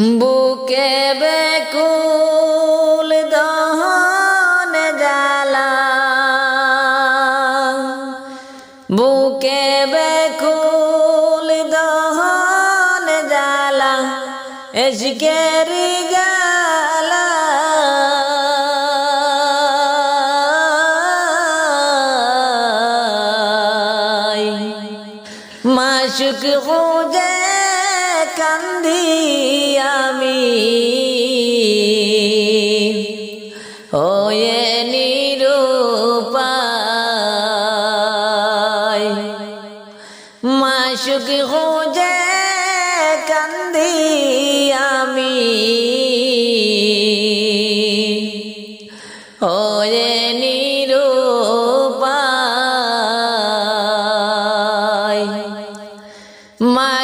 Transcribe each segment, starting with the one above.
বুকে বেকুল দহন জালা বুকে বেকুল দহন জালা এসকেরি জালা মাসুক খুঁজে কান্দি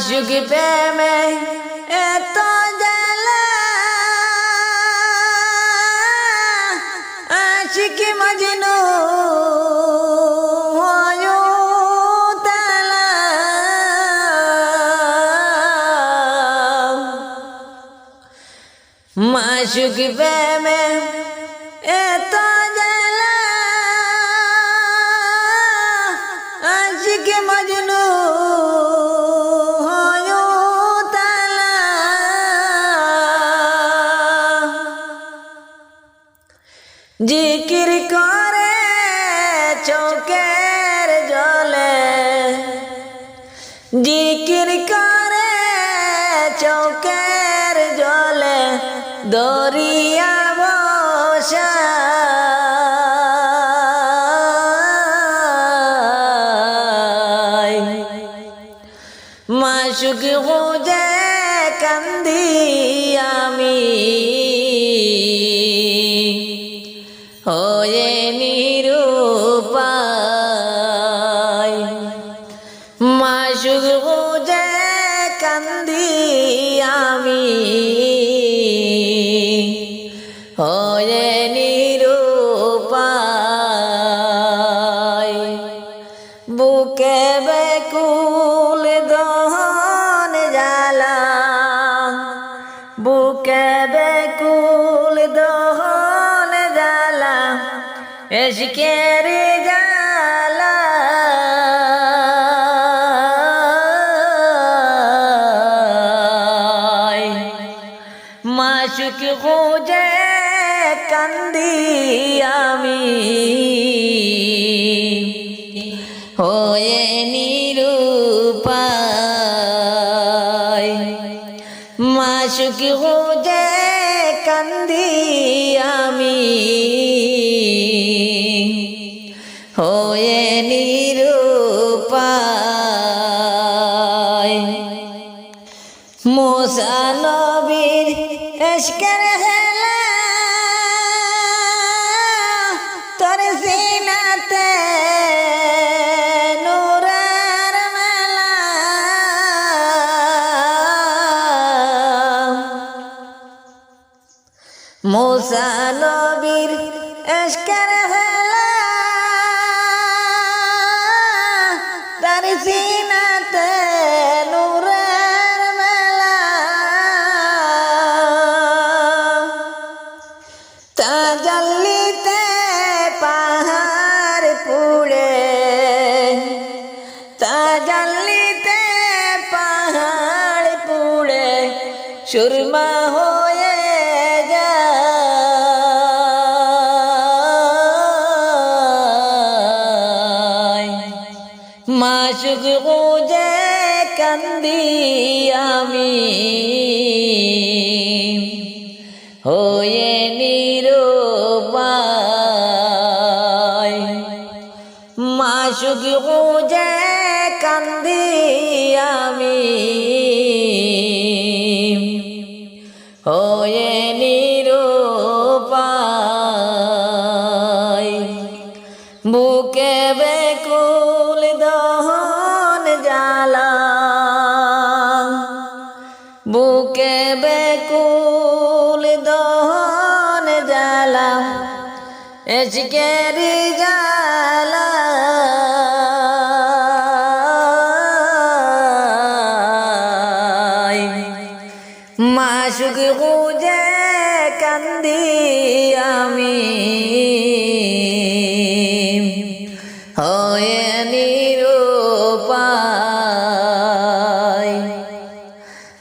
মাসুক প্রেমে এত জ্বালা। আশিক মজনু মাসুক প্রেমে এত জিকির করে চৌকের জলে দরিয়া বসা। মাসুক খুঁজে কান্দি মাসুক যে কান্দি আমি। হয়ে নিরূপায় বুকে বেকুল দহন হয়ে নিরূপায়। মাসুক খুঁজে কান্দি আমি। হয়ে নিরূপায়। মোসা নবীর এসকের হেলা তোর সিনাতে মোসা নবীর এসকের হেলা মাসুক গুজে কান্দি আমি। হয়ে নিরূপায় মাসুক গুজে কান্দি আমি। এসকেরি জালা মাসুক খুঁজে কান্দি আমি। হয়ে নিরূপায়।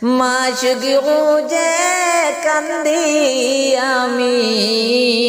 মাসুক খুঁজে কান্দি আমি।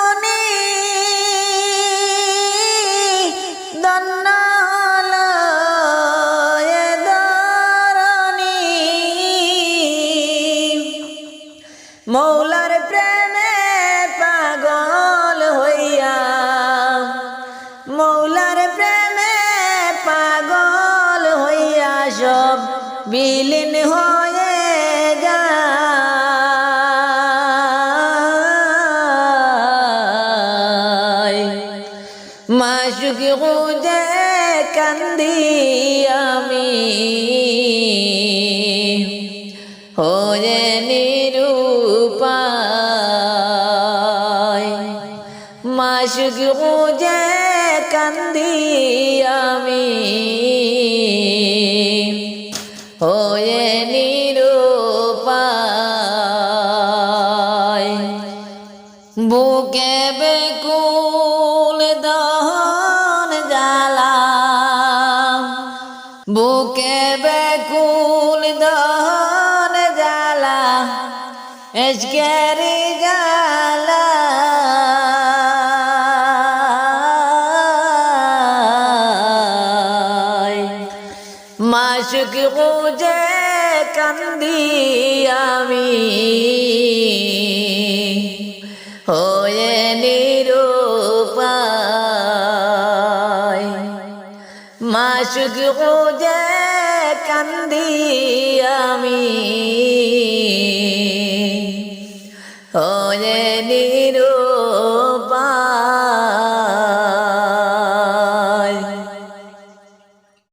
মৌলার প্রেমে পাগল হইয়া, মৌলার প্রেমে পাগল হইয়া সব বিলীন হয়ে যায়। মাসুক খুঁজে কান্দি আমি, হয়ে নিরূপায় মাসুক খুঁজে কান্দি আমি। হয়ে নিরূপায়। বুকে বেকুল দহন জ্বালা। বুকে বেকুল দহন এসকেরি জ্বালা মাসুক খুঁজে কান্দি আমি। হয়ে নিরূপায়। মাসুক খুঁজে কান্দি আমি।